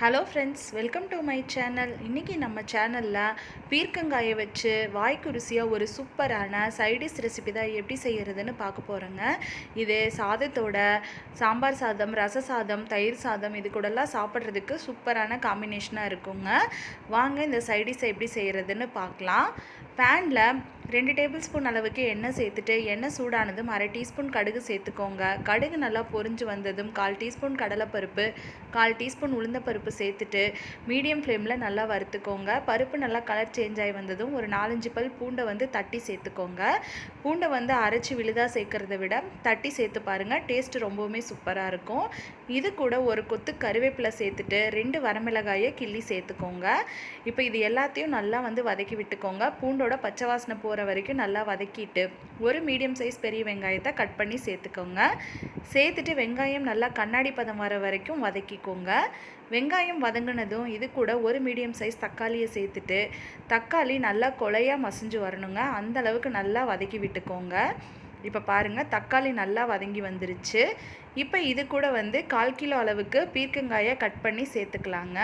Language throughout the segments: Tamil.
Hello friends welcome to my channel இன்றைக்கி நம்ம சேனலில் பீர்க்கங்காயை வச்சு வாய்க்கு ருசியாக ஒரு சூப்பரான சைடிஷ் ரெசிபி தான் எப்படி செய்கிறதுன்னு பார்க்க போகிறோங்க இது சாதத்தோட சாம்பார் சாதம் ரச சாதம் தயிர் சாதம் இது கூடலாம் சாப்பிட்றதுக்கு சூப்பரான காம்பினேஷனாக இருக்குங்க. வாங்க இந்த சைடிஷை எப்படி செய்கிறதுன்னு பார்க்கலாம். பேனில் ரெண்டு டேபிள் ஸ்பூன் அளவுக்கு எண்ணெய் சேர்த்துட்டு எண்ணெய் சூடானதும் அரை டீஸ்பூன் கடுகு சேர்த்துக்கோங்க. கடுகு நல்லா பொரிஞ்சு வந்ததும் கால் டீஸ்பூன் கடலைப்பருப்பு கால் டீஸ்பூன் உளுந்தப்பருப்பு சேர்த்துட்டு மீடியம் ஃப்ளேமில் நல்லா வறுத்துக்கோங்க. பருப்பு நல்லா கலர் சேஞ்ச் ஆகி வந்ததும் ஒரு நாலஞ்சு பல் பூண்டை வந்து தட்டி சேர்த்துக்கோங்க. பூண்டை வந்து அரைச்சி விழுதாக சேர்க்கறத விட தட்டி சேர்த்து பாருங்கள் டேஸ்ட் ரொம்பவுமே சூப்பராக இருக்கும். இது கூட ஒரு கொத்து கருவேப்பிலை சேர்த்துட்டு ரெண்டு வரமிளகாயை கிள்ளி சேர்த்துக்கோங்க. இப்போ இது எல்லாத்தையும் நல்லா வந்து வதக்கி விட்டுக்கோங்க. பூண்டோட பச்சை வாசனை போகிற வரைக்கும் நல்லா வதக்கிட்டு ஒரு மீடியம் சைஸ் பெரிய வெங்காயத்தை கட் பண்ணி சேர்த்துக்கோங்க. சேர்த்துட்டு வெங்காயம் நல்லா கண்ணாடி பதம் வர வரைக்கும் வதக்கிக்கோங்க. வெங்காயம் வதங்கினதும் இது கூட ஒரு மீடியம் சைஸ் தக்காளியை சேர்த்துட்டு தக்காளி நல்லா கொலையாக மசிஞ்சு வரணுங்க. அந்த அளவுக்கு நல்லா வதக்கி விட்டுக்கோங்க. இப்போ பாருங்கள் தக்காளி நல்லா வதங்கி வந்துருச்சு. இப்போ இது கூட வந்து கால் கிலோ அளவுக்கு பீர்க்கங்காயை கட் பண்ணி சேர்த்துக்கலாங்க.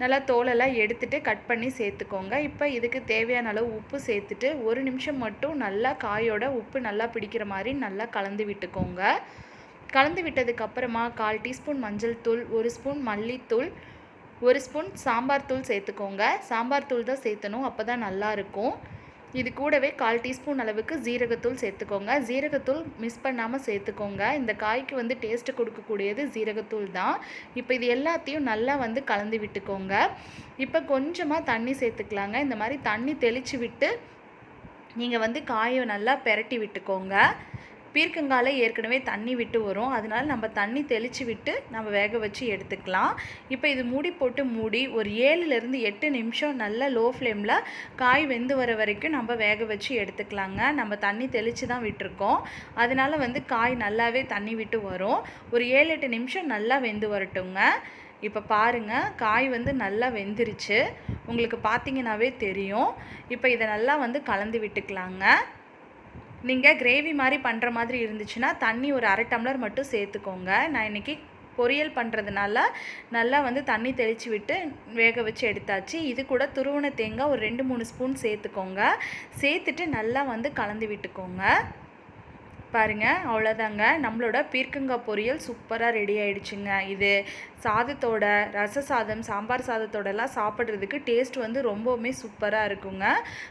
நல்லா தோலெல்லாம் எடுத்துட்டு கட் பண்ணி சேர்த்துக்கோங்க. இப்போ இதுக்கு தேவையான அளவு உப்பு சேர்த்துட்டு ஒரு நிமிஷம் மட்டும் நல்லா காயோட உப்பு நல்லா பிடிக்கிற மாதிரி நல்லா கலந்து விட்டுக்கோங்க. கலந்து விட்டதுக்கப்புறமா கால் டீஸ்பூன் மஞ்சள் தூள் ஒரு ஸ்பூன் மல்லித்தூள் ஒரு ஸ்பூன் சாம்பார் தூள் சேர்த்துக்கோங்க. சாம்பார் தூள் தான் சேர்த்தணும் அப்போ தான் நல்லாயிருக்கும் இது கூடவே கால் டீஸ்பூன் அளவுக்கு ஜீரகத்தூள் சேர்த்துக்கோங்க. ஜீரகத்தூள் மிஸ் பண்ணாமல் சேர்த்துக்கோங்க. இந்த காய்க்கு வந்து டேஸ்ட்டு கொடுக்கக்கூடியது ஜீரகத்தூள் தான். இப்போ இது எல்லாத்தையும் நல்லா வந்து கலந்து விட்டுக்கோங்க. இப்போ கொஞ்சமாக தண்ணி சேர்த்துக்கலாங்க. இந்த மாதிரி தண்ணி தெளித்து விட்டு நீங்கள் வந்து காயை நல்லா பெரட்டி விட்டுக்கோங்க. பீர்க்கங்கால ஏற்கனவே தண்ணி விட்டு வரும். அதனால நம்ம தண்ணி தெளித்து விட்டு நம்ம வேக வச்சு எடுத்துக்கலாம். இப்போ இது மூடி போட்டு மூடி ஒரு ஏழுலேருந்து எட்டு நிமிஷம் நல்ல லோ ஃப்ளேமில் காய் வெந்து வர வரைக்கும் நம்ம வேக வச்சு எடுத்துக்கலாங்க. நம்ம தண்ணி தெளித்து தான் விட்டுருக்கோம். அதனால வந்து காய் நல்லாவே தண்ணி விட்டு வரும். ஒரு ஏழு எட்டு நிமிஷம் நல்லா வெந்து வரட்டுங்க. இப்போ பாருங்கள் காய் வந்து நல்லா வெந்துருச்சு. உங்களுக்கு பார்த்தீங்கன்னாவே தெரியும். இப்போ இதை நல்லா வந்து கலந்து விட்டுக்கலாங்க. நீங்கள் கிரேவி மாதிரி பண்ணுற மாதிரி இருந்துச்சுன்னா தண்ணி ஒரு அரை டம்ளர் மட்டும் சேர்த்துக்கோங்க. நான் இன்றைக்கி பொரியல் பண்ணுறதுனால நல்லா வந்து தண்ணி தெளித்து விட்டு வேக வச்சு எடுத்தாச்சு. இது கூட துருவன தேங்காய் ஒரு ரெண்டு மூணு ஸ்பூன் சேர்த்துக்கோங்க. சேர்த்துட்டு நல்லா வந்து கலந்து விட்டுக்கோங்க. பாருங்கள் அவ்வளோதாங்க நம்மளோட பீர்க்கங்காய் பொரியல் சூப்பராக ரெடி ஆயிடுச்சுங்க. இது சாதத்தோட ரச சாதம் சாம்பார் சாதத்தோடலாம் சாப்பிட்றதுக்கு டேஸ்ட் வந்து ரொம்பவுமே சூப்பராக இருக்குங்க.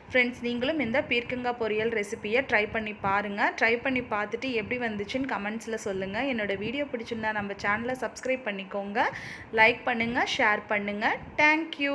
ஃப்ரெண்ட்ஸ் நீங்களும் இந்த பீர்க்கங்காய் பொரியல் ரெசிப்பியை ட்ரை பண்ணி பாருங்கள் ட்ரை பண்ணி பார்த்துட்டு எப்படி வந்துச்சுன்னு கமெண்ட்ஸில் சொல்லுங்கள் என்னோடய வீடியோ பிடிச்சிருந்தா நம்ம சேனலை சப்ஸ்கிரைப் பண்ணிக்கோங்க. லைக் பண்ணுங்கள் ஷேர் பண்ணுங்கள் தேங்க்யூ